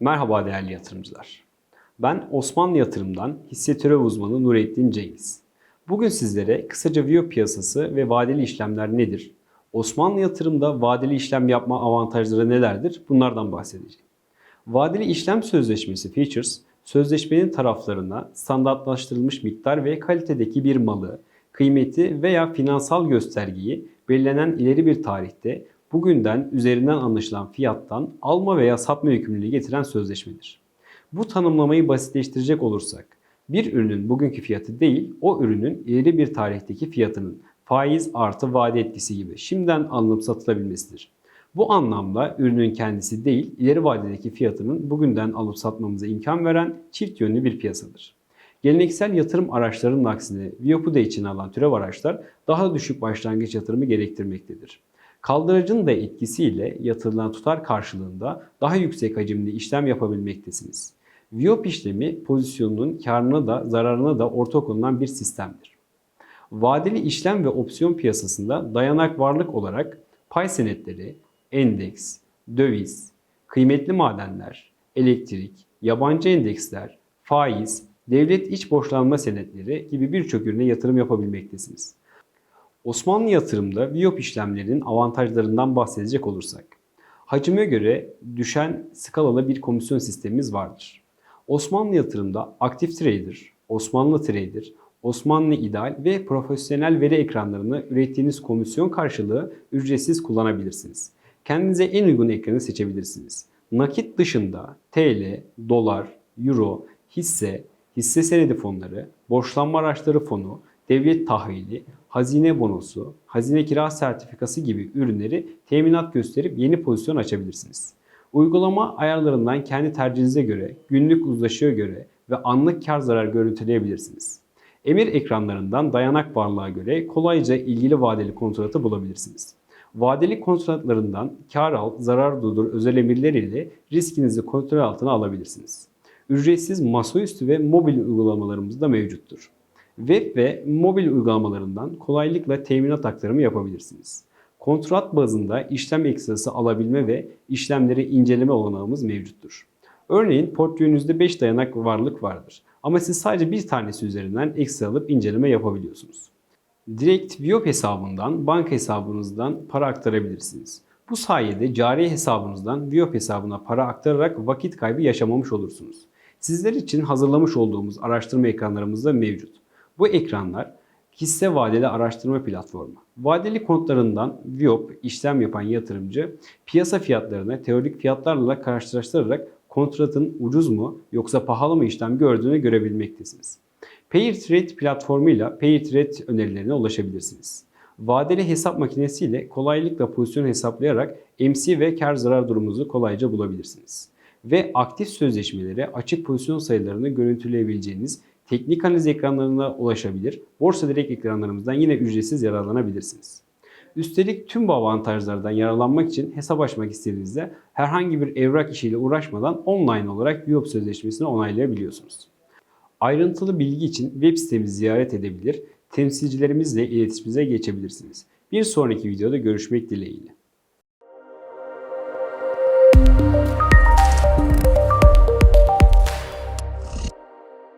Merhaba değerli yatırımcılar. Ben Osmanlı Yatırım'dan hisse türev uzmanı Nurettin Cengiz. Bugün sizlere kısaca VIO piyasası ve vadeli işlemler nedir? Osmanlı Yatırım'da vadeli işlem yapma avantajları nelerdir? Bunlardan bahsedeceğim. Vadeli işlem sözleşmesi Futures, sözleşmenin taraflarına standartlaştırılmış miktar ve kalitedeki bir malı, kıymeti veya finansal göstergeyi belirlenen ileri bir tarihte bugünden üzerinden anlaşılan fiyattan alma veya satma yükümlülüğü getiren sözleşmedir. Bu tanımlamayı basitleştirecek olursak, bir ürünün bugünkü fiyatı değil, o ürünün ileri bir tarihteki fiyatının faiz artı vade etkisi gibi şimdiden alınıp satılabilmesidir. Bu anlamda ürünün kendisi değil, ileri vadedeki fiyatının bugünden alıp satmamıza imkan veren çift yönlü bir piyasadır. Geleneksel yatırım araçlarının aksine Viyopuda için alan türev araçlar daha düşük başlangıç yatırımı gerektirmektedir. Kaldırıcın da etkisiyle yatırılan tutar karşılığında daha yüksek hacimli işlem yapabilmektesiniz. Viyop işlemi pozisyonunun karına da zararına da ortak olunan bir sistemdir. Vadeli işlem ve opsiyon piyasasında dayanak varlık olarak pay senetleri, endeks, döviz, kıymetli madenler, elektrik, yabancı endeksler, faiz, devlet iç borçlanma senetleri gibi birçok ürüne yatırım yapabilmektesiniz. Osmanlı yatırımda Viyop işlemlerinin avantajlarından bahsedecek olursak, hacime göre düşen skalalı bir komisyon sistemimiz vardır. Osmanlı yatırımda aktif trader, Osmanlı trader, Osmanlı ideal ve profesyonel veri ekranlarını ürettiğiniz komisyon karşılığı ücretsiz kullanabilirsiniz. Kendinize en uygun ekranı seçebilirsiniz. Nakit dışında TL, dolar, euro, hisse, hisse senedi fonları, borçlanma araçları fonu, devlet tahvili, hazine bonosu, hazine kira sertifikası gibi ürünleri teminat gösterip yeni pozisyon açabilirsiniz. Uygulama ayarlarından kendi tercihinize göre, günlük uzlaşıya göre ve anlık kar zarar görüntüleyebilirsiniz. Emir ekranlarından dayanak varlığa göre kolayca ilgili vadeli kontratı bulabilirsiniz. Vadeli kontratlarından kar al, zarar durdur özel emirler ile riskinizi kontrol altına alabilirsiniz. Ücretsiz masaüstü ve mobil uygulamalarımız da mevcuttur. Web ve mobil uygulamalarından kolaylıkla teminat aktarımı yapabilirsiniz. Kontrat bazında işlem ekstrası alabilme ve işlemleri inceleme olanağımız mevcuttur. Örneğin portföyünüzde 5 dayanak varlık vardır. Ama siz sadece bir tanesi üzerinden ekstra alıp inceleme yapabiliyorsunuz. Direkt Viyop hesabından banka hesabınızdan para aktarabilirsiniz. Bu sayede cari hesabınızdan Viyop hesabına para aktararak vakit kaybı yaşamamış olursunuz. Sizler için hazırlamış olduğumuz araştırma ekranlarımız da mevcut. Bu ekranlar hisse vadeli araştırma platformu. Vadeli konutlarından Viyop işlem yapan yatırımcı piyasa fiyatlarını teorik fiyatlarla karşılaştırarak kontratın ucuz mu yoksa pahalı mı işlem gördüğünü görebilmektesiniz. PairTrade platformuyla PairTrade önerilerine ulaşabilirsiniz. Vadeli hesap makinesiyle kolaylıkla pozisyon hesaplayarak MC ve kar zarar durumunuzu kolayca bulabilirsiniz. Ve aktif sözleşmeleri açık pozisyon sayılarını görüntüleyebileceğiniz teknik analiz ekranlarına ulaşabilir, borsa direkt ekranlarımızdan yine ücretsiz yararlanabilirsiniz. Üstelik tüm bu avantajlardan yararlanmak için hesap açmak istediğinizde herhangi bir evrak işiyle uğraşmadan online olarak Viyop sözleşmesini onaylayabiliyorsunuz. Ayrıntılı bilgi için web sitemizi ziyaret edebilir, temsilcilerimizle iletişimimize geçebilirsiniz. Bir sonraki videoda görüşmek dileğiyle.